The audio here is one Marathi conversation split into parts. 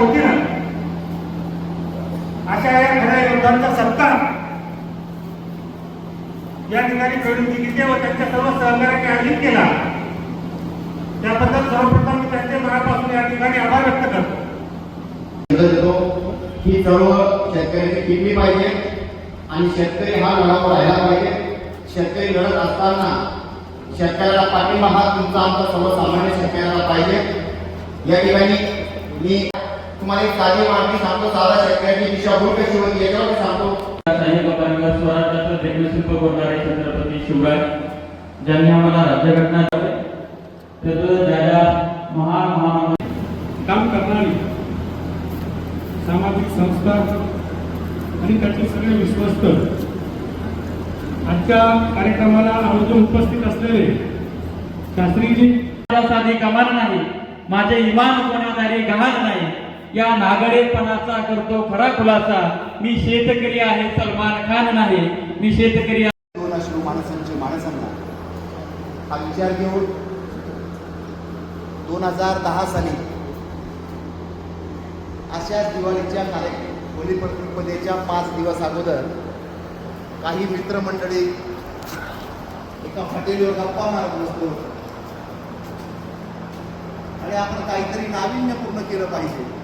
होती ना. अशा या खऱ्या योद्धांचा सत्कार या ठिकाणी फेडून व त्यांच्या सर्व सहकार्याने आयोजित केला. त्याबद्दल सर्वप्रथम मी त्यांचे मनापासून या ठिकाणी आभार व्यक्त करतो. ही चळवळ शेतकऱ्यांनी टिकली पाहिजे? आणि शेतकरी हा लढा राहिला पाहिजे. शेतकरी लढत असताना शेतकऱ्याला पाठिंबा हा तुमचा आमचा सर्वसामान्य शेतकऱ्याला पाहिजे. या ठिकाणी मी तुम्हाला एक साधी मागणी सांगतो साधा शेतकऱ्याची दिशाभूल कशी होती याच्यावर मी सांगतो. साहेब परंपरा स्वराज्याचं देवशिल्प करणारे छत्रपती शिवराय ज्यांनी आम्हाला राज्यघटना. त्याचं ज्या महान महान काम करणारी सामाजिक संस्था आणि त्याचे सगळे विश्वस्त आजच्या कार्यक्रमाला आवर्जून उपस्थित असलेले शास्त्रीजी साधी कमाल नाही. माझे इमान कोणाधारी गहाण नाही. या नागडेपणाचा करतो खरा खुलासा. मी शेतकरी आहे सलमान खान नाही. मी शेतकरी आहे. दोन अश्रू माणसांचे माणसांना. हा विचार घेऊन दोन हजार दहा साली अशाच दिवाळीच्या कार्य बलिप्रतिपदेच्या पाच दिवस अगोदर काही मित्रमंडळी एका हॉटेलवर गप्पा मारत बसतो आणि आपण काहीतरी नाविन्यपूर्ण केलं पाहिजे.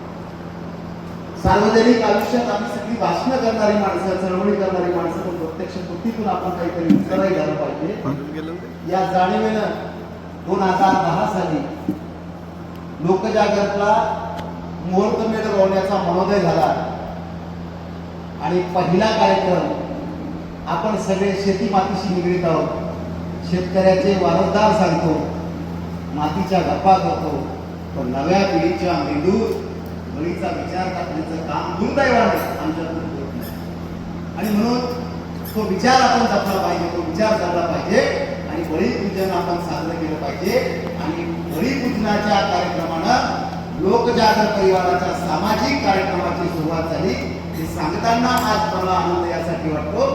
सार्वजनिक आयुष्यात आम्ही सगळी भाषणं करणारी माणसं चळवळी करणारी माणसं पण प्रत्यक्ष कृतीतून आपण काहीतरी उत्तरही झालं पाहिजे. या जाणीवेनं दोन हजार दहा साली लोकजागृतला मुहूर्तमेढ रोवण्याचा मनोदय झाला. आणि पहिला कार्यक्रम आपण सगळे शेती मातीशी निगडीत आहोत. शेतकऱ्याचे वारसदार सांगतो मातीच्या गप्पा करतो पण नव्या पिढीच्या मेंदू बळीचा विचार टाकण्याचं काम दुर्दैवाने आमच्या होत नाही. आणि म्हणून तो विचार आपण जपला पाहिजे तो विचार जपला पाहिजे आणि बळीपूजन आपण साजरं केलं पाहिजे आणि बळीपूजनाच्या कार्यक्रमानं लोकजागर परिवाराच्या सामाजिक कार्यक्रमाची सुरुवात झाली. हे सांगताना आज मला आनंद यासाठी वाटतो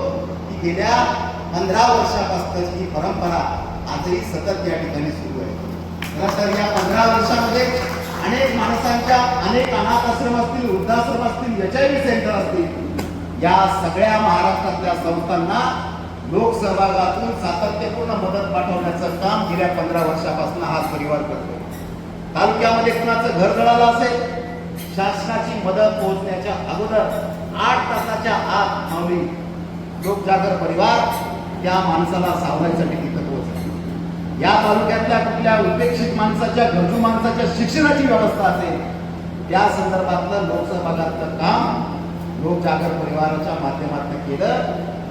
की गेल्या पंधरा वर्षापासून ही परंपरा आजही सतत या ठिकाणी सुरू आहे. खरं तर या पंधरा वर्षात अनेक माणसांच्या अनेक अनाथ आश्रम असतील वृद्धाश्रम असतील एच आय व्ही सेंटर असतील. या सगळ्या महाराष्ट्रातल्या संस्थांना लोकसहभागातून सातत्यपूर्ण मदत पाठवण्याचं काम गेल्या पंधरा वर्षापासून हा परिवार करतो तालुक्यामध्ये कुणाचं घर जळालं असेल शासनाची मदत पोहोचण्याच्या अगोदर आठ तासाच्या आत माऊली लोकजागर परिवार त्या माणसाला सावरायसाठी तिथं या तालुक्यातल्या कुठल्या उपेक्षित माणसाच्या गरजू माणसाच्या शिक्षणाची व्यवस्था असेल त्या संदर्भातलं लोकसहभागातलं काम लोकजागर परिवाराच्या माध्यमातून केलं.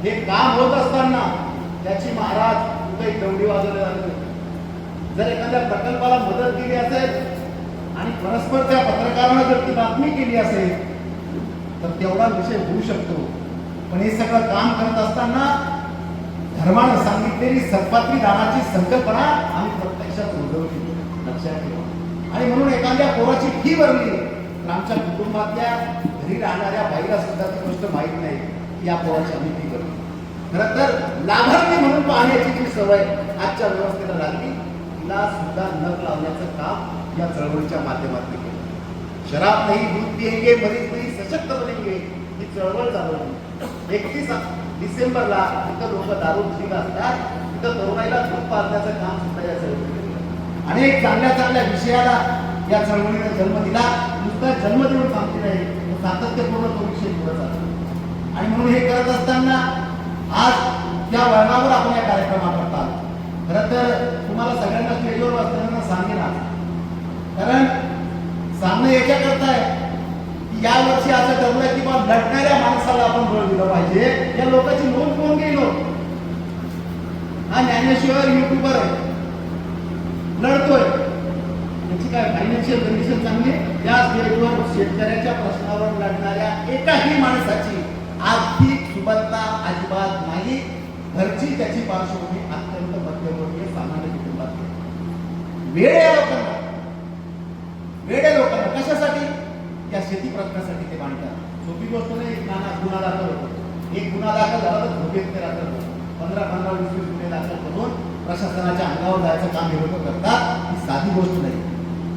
हे काम होत असताना त्याची महाराज कुठे दौडी वाजवले जाते जर एखाद्या प्रकल्पाला मदत केली असेल आणि परस्पर त्या पत्रकारानं जर ती बातमी केली असेल तर तेवढा विषय होऊ शकतो. पण हे सगळं काम करत असताना धर्मानं सांगितलेली सत्पात्री दानाची संकल्पना आम्ही प्रत्यक्षात रुजवली. लक्षात ठेवा. आणि म्हणून एखाद्या पोराची फी भरली. तर आमच्या कुटुंबातल्या घरी राहणाऱ्या बाईला सुद्धा ती गोष्ट माहीत नाही. या पोराची आम्ही फी भरली. खरं तर लाभार्थी म्हणून पाहण्याची जी सवय आजच्या व्यवस्थेला लागली तिला सुद्धा नख लावण्याचं काम या चळवळीच्या माध्यमातून केलं. शराब नाही दूध पिएंगे मरीज नाही सशक्त बनेंगे ही चळवळ चालवली. एकतीस डिसेंबरला तिथं लोक दारू पित असतात तिथं तरुणाईला दूध पाजण्याचं काम सुद्धा या चळवळीने अनेक चांगल्या चांगल्या विषयाला या चळवळीने जन्म दिला. नुसता जन्म देऊन थांबते नाही. तर सातत्यपूर्ण तो विषय पुढे जातो आणि म्हणून हे करत असताना आज या वळणावर आपण या कार्यक्रमात करतात खरं तर तुम्हाला सगळ्यांना स्टेजवर असताना सांगेन कारण सांगणं याच्याकरता आहे. की या वर्षी असं ठरलं की बा लढणाऱ्या माणसाला आपण बळ दिलं पाहिजे. या लोकांची नोंद कोण गेलो हा ज्ञानेश्वर युट्यूबर आहे. लढतोय त्याची काय फायनान्शियल कंडिशन चांगली? आहे? त्या स्टेजवर शेतकऱ्याच्या प्रश्नावर लढणाऱ्या एकाही माणसाची आर्थिक सुबत्ता अजिबात नाही. घरची त्याची पार्श्वभूमी अत्यंत मध्यवर्गीय सामान्य कुटुंबात वेळ आहे लोकांना. वेळ आहे लोकांना. कशासाठी? या शेती प्रश्नासाठी ते मांडतात. सोपी गोष्ट नाही नाना गुन्हा दाखल होतो. एक गुन्हा दाखल झाला तर झोपेत ते दाखल होतो. पंधरा पंधरा वीस वीस गुन्हे दाखल करून प्रशासनाच्या अंगावर जायचं काम हे लोक करतात. ही साधी गोष्ट नाही.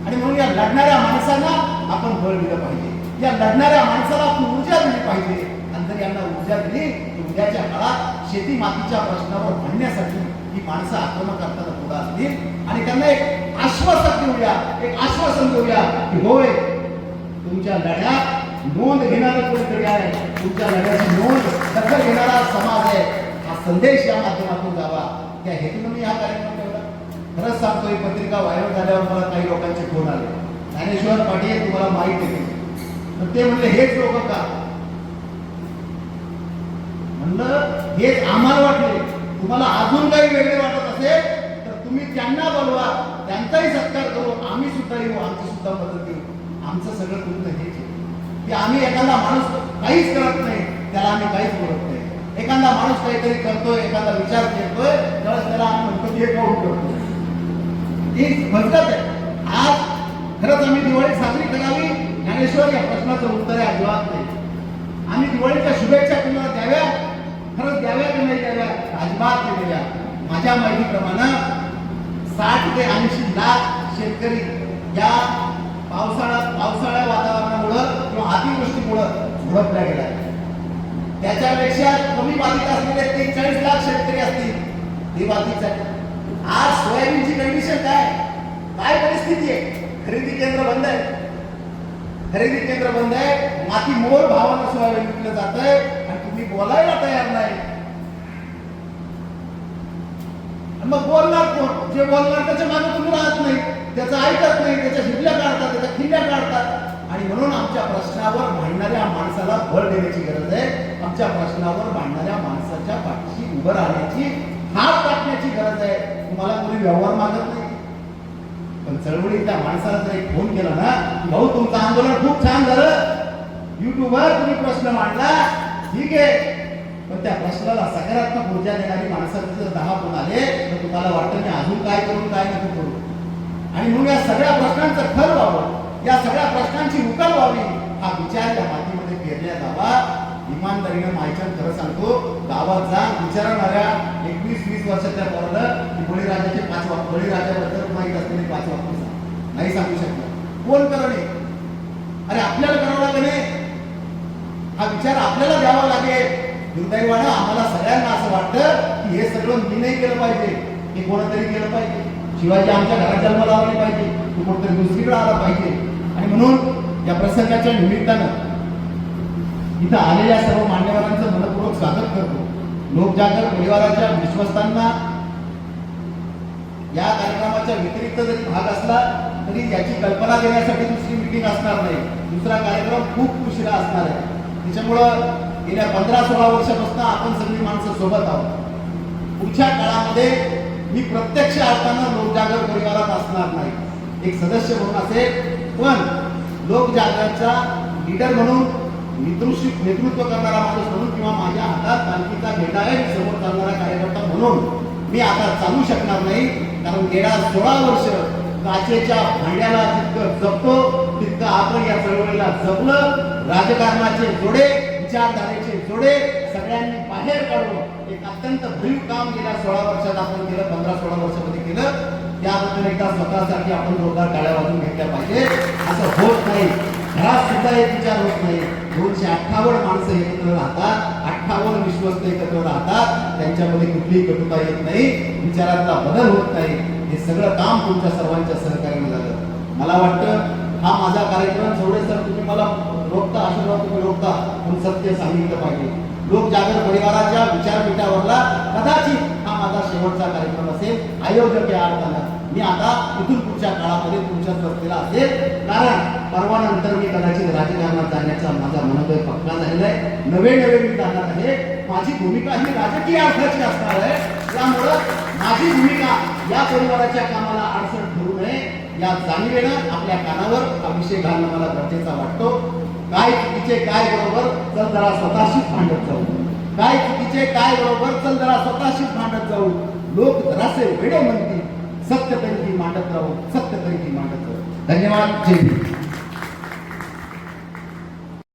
आणि म्हणून या लढणाऱ्या माणसांना आपण बळ दिलं पाहिजे. या लढणाऱ्या माणसाला आपण ऊर्जा दिली पाहिजे. आणि जर यांना ऊर्जा दिली तर उद्याच्या काळात शेती मातीच्या प्रश्नावर भांडण्यासाठी ही माणसं आक्रमण करताना पुढे असतील. आणि त्यांना एक आश्वासन देऊया एक आश्वासन देऊया की होय तुमच्या लढ्यात नोंद घेणारं कोणीतरी आहे? तुमच्या लढ्याची नोंद दखल घेणारा समाज आहे. हा संदेश या माध्यमातून जावा. त्या हेतून मी हा कार्यक्रम ठेवला. खरंच सांगतो ही पत्रिका व्हायरल झाल्यावर मला काही लोकांचे फोन आले. ज्ञानेश्वर पाटील तुम्हाला माहीत आहे. तर ते म्हणले हेच लोक का? म्हणलं हेच आम्हाला वाटले. तुम्हाला अजून काही वेगळे वाटत असेल तर तुम्ही त्यांना बोलवा. त्यांचाही सत्कार करू. आम्ही सुद्धा येऊ. आमची सुद्धा मदत देऊ आमचं सगळं तुमचं हे की आम्ही एखादा माणूस काहीच करत नाही त्याला आम्ही काहीच बोलत नाही. एखादा माणूस काहीतरी करतोय एखादा विचार करतोय त्यावेळेस त्याला आम्ही म्हणतो हे काऊन करतो ही भरकत आहे. आज खरंच आम्ही दिवाळी साजरी करावी ज्ञानेश्वर या प्रश्नाचं उत्तर आहे अजिबात नाही. आम्ही दिवाळीच्या शुभेच्छा तुम्हाला द्याव्या खरंच द्याव्या की नाही द्याव्या अजिबात नाही द्याव्या. माझ्या माहितीप्रमाणे साठ ते ऐंशी लाख शेतकरी या पावसाळ्यात पावसाळ्या वातावरण किंवा अतिवृष्टीमुळं झुडपल्या गेल्या. त्याच्यापेक्षा कमी बाधित असलेले ते चाळीस लाख शेतकरी असतील. ते बाधित आज सोयाबीनची कंडिशन काय? काय परिस्थिती आहे? खरेदी केंद्र बंद आहे. खरेदी केंद्र बंद आहे. माती मोर भावानं सोयाबीन विकलं जात आहे आणि तुम्ही बोलायला तयार नाही. मग बोलणार कोण? जे बोलणार त्याच्यामागे तुम्ही राहत नाही. त्याचं ऐकत नाही. त्याच्या शिबल्या काढतात. त्याच्या खिल्ल्या काढतात आणि म्हणून आमच्या प्रश्नावर भांडणाऱ्या माणसाला भर देण्याची गरज आहे. आमच्या प्रश्नावर भांडणाऱ्या माणसाच्या पाठीशी उभं राहण्याची हात टाकण्याची गरज आहे. तुम्हाला कोणी व्यवहार मागत नाही. पण चळवळीत त्या माणसाला जर एक फोन केला ना की भाऊ तुमचं आंदोलन खूप छान झालं. युट्यूबवर तुम्ही प्रश्न मांडला. ठीक आहे. पण त्या प्रश्नाला सकारात्मक ऊर्जा देणारी माणसाचे जर दहा फोन आले तर तुम्हाला वाटतं मी अजून काय करून काय नको करू. आणि म्हणून या सगळ्या प्रश्नांचं खर व्हावं. या सगळ्या प्रश्नांची उकल व्हावी. हा विचार त्या मातीमध्ये पेरल्या जावा. इमानदारीनं मायच्या खरं सांगतो गावात जा विचारणाऱ्या एकवीस वीस वर्षाच्या पोराला की बळीराजाचे पाच वाक्य बळीराजाबद्दल माहीत असलेले पाच वाक्य सांग नाही सांगू शकणार. कोण करणे अरे आपल्याला करावं लागेल हा. विचार आपल्याला द्यावा लागेल. दुर्दैवानं आम्हाला सगळ्यांना असं वाटतं की हे सगळं मी नाही केलं पाहिजे. हे कोणतरी केलं पाहिजे. शिवाजी आमच्या घरात जन्माला आला पाहिजे. तू कोणतरी दुसरीकडे आला पाहिजे. आणि म्हणून या प्रसंगाच्या निमित्तानं इथं आलेल्या सर्व मान्यवरांचं मनपूर्वक स्वागत करतो. लोकजागर परिवाराच्या विश्वस्तांना या कार्यक्रमाच्या व्यतिरिक्त जरी भाग असला तरी याची कल्पना देण्यासाठी दुसरी मिटिंग असणार नाही. दुसरा कार्यक्रम खूप उशिरा असणार आहे. त्याच्यामुळं गेल्या पंधरा सोळा वर्षापासून आपण सगळी माणसं सोबत आहोत. पुढच्या काळामध्ये मी प्रत्यक्ष असताना लोकजागर परिवारात असणार नाही. एक सदस्य म्हणून असेल पण लोकजागरणचा लीडर म्हणून नेतृत्व नेतृत्व करणारा माणूस म्हणून किंवा माझ्या हातात पालखीचा झेंडा आहे समोर चालणारा कार्यकर्ता म्हणून मी आता चालू शकणार नाही. कारण गेल्या सोळा वर्ष काचेच्या भांड्याला जितकं जपतो तितकं आपण या चळवळीला जपलं. राजकारणाचे जोडे विचारधारेचे जोडे सगळ्यांनी बाहेर काढून एक अत्यंत भरीव काम गेल्या सोळा वर्षात आपण केलं पंधरा सोळा वर्षामध्ये केलं. त्याबद्दल एकदा स्वतःसाठी आपण जोरदार गाड्या वाजून घेतल्या पाहिजे. असं होत नाही. घरात सुद्धा एक विचार होत नाही. दोनशे अठ्ठावन्न माणसं एकत्र राहतात. अठ्ठावन्न विश्वस्त एकत्र राहतात. त्यांच्यामध्ये कुठलीही कटुता येत नाही. विचारांचा बदल होत नाही. हे सगळं काम तुमच्या सर्वांच्या सहकार्याने झालं. मला वाटतं हा माझा कार्यक्रम थोडे सर तुम्ही मला रोखता आशीर्वाद तुम्ही लोकता म्हणून सत्य सांगितलं पाहिजे. लोक जागर परिवाराच्या विचारपीठावरला कदाचित हा माझा शेवटचा कार्यक्रम असेल आयोजक या अर्थानं. मी आता इथून पुढच्या काळामध्ये तुमच्या सोबतीला असेल. कारण परवानंतर मी कदाचित राजकारणात जाण्याचा माझा मनोदय पक्का झालेला आहे. नवे नवे मी जाणार आहे. माझी भूमिका ही राजकीय अर्थाची असणार आहे. त्यामुळं माझी भूमिका या परिवाराच्या कामाला अडचण ठरू नये. या जाणीवेनं आपल्या कानावर अभिषेक घालणं मला गरजेचा वाटतो. काय चुकीचे काय बरोबर चल जरा स्वतःशीच भांडत जाऊ. काय चुकीचे काय बरोबर चल जरा स्वतःशीच भांडत जाऊ. लोक जरासे वेडे म्हणतील सत्य तरी ती मांडत राहू सत्य तरी ती मांडत राहू. धन्यवाद. जय